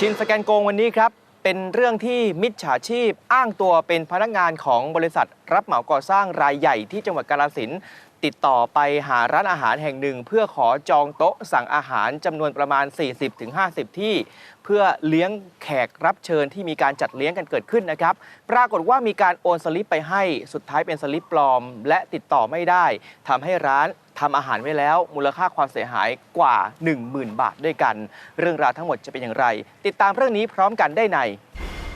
ชินสแกนโกงวันนี้ครับ เป็นเรื่องที่มิจฉาชีพอ้างตัวเป็นพนักงานของบริษัท รับเหมาก่อสร้างรายใหญ่ที่จังหวัดกาฬสินธุ์ติดต่อไปหาร้านอาหารแห่งหนึ่ง เพื่อขอจองโต๊ะสั่งอาหารจำนวนประมาณ 40-50 ที่ เพื่อเลี้ยงแขกรับเชิญที่มีการจัดเลี้ยงกันเกิดขึ้นนะครับ ปรากฏว่ามีการโอนสลิปไปให้สุดท้ายเป็นสลิปปลอม และติดต่อไม่ได้ทำให้ร้าน ทำอาหารไว้แล้วมูลค่าความเสียหายกว่า 10,000 บาทด้วยกัน เรื่องราวทั้งหมดจะเป็นอย่างไร ติดตามเรื่องนี้พร้อมกันได้ใน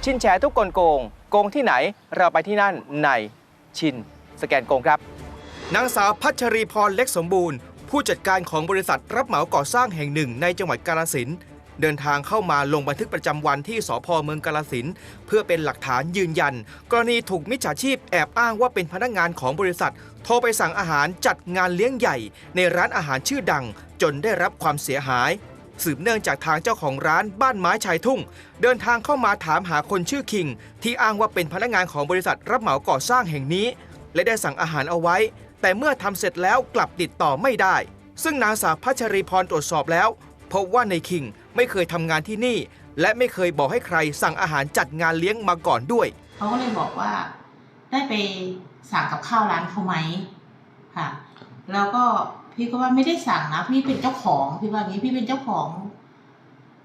ชินแชร์ทุกกลโกง โกงที่ไหนเราไปที่นั่นในชิน สแกนโกงครับนางสาวพัชรีพรเล็กสมบูรณ์ ผู้จัดการของบริษัทรับเหมาก่อสร้างแห่งหนึ่งในจังหวัดกาฬสินธุ์ เดินทางเข้ามาลงบันทึกประจำวันที่สพเมืองกาฬสินเพื่อเป็นหลักฐานยืนยัน กรณีถูกมิจฉาชีพแอบอ้างว่าเป็นพนักงานของบริษัท โทรไปสั่งอาหารจัดงานเลี้ยงใหญ่ ในร้านอาหารชื่อดัง จนได้รับความเสียหาย สืบเนื่องจากทางเจ้าของร้านบ้านไม้ชายทุ่ง เดินทางเข้ามาถามหาคนชื่อคิง ที่อ้างว่าเป็นพนักงานของบริษัทรับเหมาก่อสร้างแห่งนี้ และได้สั่งอาหารเอาไว้ แต่เมื่อทำเสร็จแล้วกลับติดต่อไม่ได้ ซึ่งนางสาวพัชรีพรตรวจสอบแล้วพบว่าในคิง ไม่เคยทำงานที่นี่ และไม่เคยบอกให้ใครสั่งอาหารจัดงานเลี้ยงมาก่อนด้วย เขาก็เลยบอกว่าได้ไปสั่งกับข้าวร้านเขาไหมค่ะ แล้วก็พี่ก็ว่าไม่ได้สั่งนะพี่เป็นเจ้าของพี่ว่างี้พี่เป็นเจ้าของ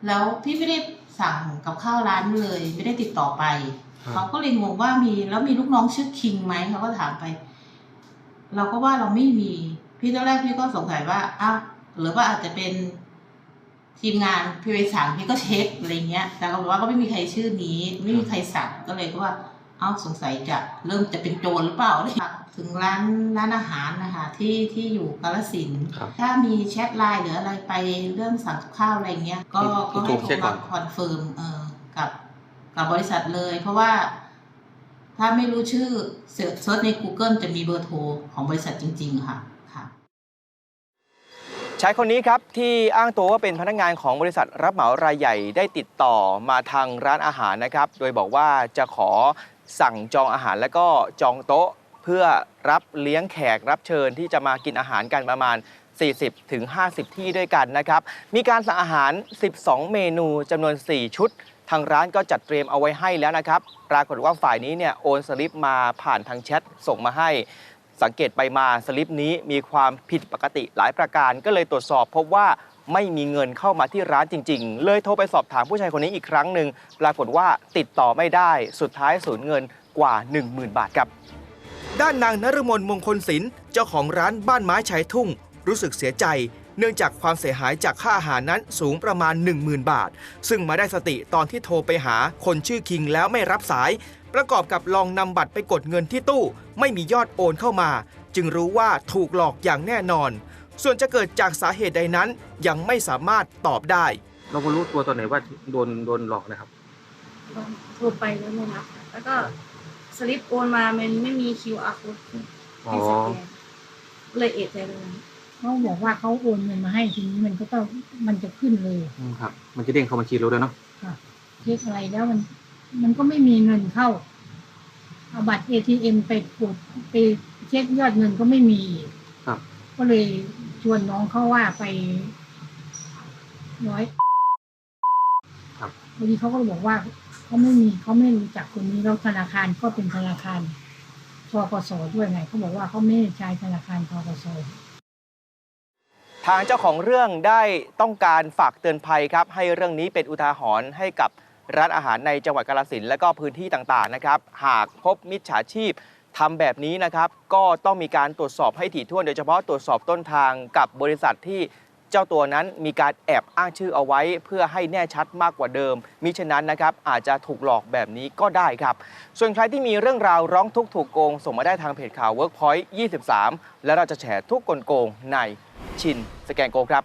แล้วพี่ไม่ได้สั่งกับข้าวร้านเลย ไม่ได้ติดต่อไปครับเขาก็เลยงงว่ามีแล้วมีลูกน้องชื่อคิงไหมเขาก็ถามไป เราก็ว่าเราไม่มี พี่ตอนแรกพี่ก็สงสัยว่าอ้าวหรือว่าอาจจะเป็น ทีมงานพี่ไปสั่งพี่ก็เช็คอะไรเงี้ย แต่ก็บอกว่าก็ไม่มีใครชื่อนี้ ไม่มีใครสั่งก็เลยก็ว่าเอ้าสงสัยจะเริ่มจะเป็นโจรหรือเปล่าเนี่ยถึงร้านร้านอาหารนะคะที่ที่อยู่กาลสินธุ์ครับถ้ามีแชทไลน์หรืออะไรไปเรื่องสั่งกับข้าวอะไรเงี้ย ก็ให้ก็ให้ให้โทรโทรเช็คก่มาอนคอนเฟิร์มเออกับกับบริษัทเลย เพราะว่าถ้าไม่รู้ชื่อเสิร์ชใน Google จะมีเบอร์โทรของบริษัทจริง ๆ ค่ะค่ะ ชายคนนี้ครับที่อ้างตัวว่าเป็นพนักงานของบริษัทรับเหมารายใหญ่ได้ติดต่อมาทางร้านอาหารนะครับ โดยบอกว่าจะขอสั่งจองอาหารแล้วก็จองโต๊ะ เพื่อรับเลี้ยงแขกรับเชิญที่จะมากินอาหารกันประมาณ 40ถึง50ที่ด้วยกันนะครับ มีการสั่งอาหาร 12 เมนูจำนวน 4 ชุด ทางร้านก็จัดเตรียมเอาไว้ให้แล้วนะครับ ปรากฏว่าฝ่ายนี้เนี่ยโอนสลิปมาผ่านทางแชทส่งมาให้ สังเกตไปมาสลิปนี้มีความผิดปกติหลายประการ ก็เลยตรวจสอบพบว่าไม่มีเงินเข้ามาที่ร้านจริง ๆ เลยโทรไปสอบถามผู้ชายคนนี้อีกครั้งหนึ่งปรากฏว่าติดต่อไม่ได้สุดท้ายสูญเงินกว่า 10,000 บาทครับ ด้านนางนรมนมงคลศิลป์เจ้าของร้านบ้านไม้ชายทุ่ง รู้สึกเสียใจ เนื่องจากความเสียหายจากค่าอาหารนั้นสูงประมาณ 10,000 บาท ซึ่งมาได้สติตอนที่โทรไปหาคนชื่อคิงแล้วไม่รับสาย ประกอบกับลองนำบัตรไปกดเงินที่ตู้ ไม่มียอดโอนเข้ามา จึงรู้ว่าถูกหลอกอย่างแน่นอน ส่วนจะเกิดจากสาเหตุใดนั้นยังไม่สามารถตอบได้ เราก็รู้ตัวตอนไหนว่าโดนโดนหลอกนะครับโทรไปแล้วไม่รับแล้วก็สลิปโอนมามันไม่มี QR code อ๋อให้สแกนเลยเอะใจเลย เขาบอกว่าเขาโอนเงินมาให้ทีนี้มันก็ต้องมันจะขึ้นเลยอืมครับ มันจะเด้งเข้าบัญชีเราด้วยเนาะค่ะเช็คอะไรแล้วมัน มันก็ไม่มีเงินเข้าเอาบัตรเอทีเอ็มไปกดไปเช็คยอดเงินก็ไม่มี ครับ ก็เลยชวนน้องเขาว่าไปร้อยครับพอดีเขาก็บอกว่าเขาไม่มีเขาไม่รู้จักคนนี้แล้วธนาคารก็เป็นธนาคารทกสด้วยไงเขาบอกว่าเขาไม่ได้ใช้ธนาคารทกส ทางเจ้าของเรื่องได้ต้องการฝากเตือนภัยครับ ให้เรื่องนี้เป็นอุทาหรณ์ให้กับร้านอาหารในจังหวัดกาฬสินและก็พื้นที่ต่างๆนะครับ หากพบมิจฉาชีพทำแบบนี้นะครับ ก็ต้องมีการตรวจสอบให้ถี่ถ้วนโดยเฉพาะตรวจสอบต้นทางกับบริษัทที่เจ้าตัวนั้นมีการแอบอ้างชื่อเอาไว้ เพื่อให้แน่ชัดมากกว่าเดิม มิฉะนั้นนะครับอาจจะถูกหลอกแบบนี้ก็ได้ครับ ส่วนใครที่มีเรื่องราวร้องทุกข์ถูกโกง ส่งมาได้ทางเพจข่าว Workpoint 23 และเราจะแฉทุกกลโกงใน ชิน สแกนโกครับ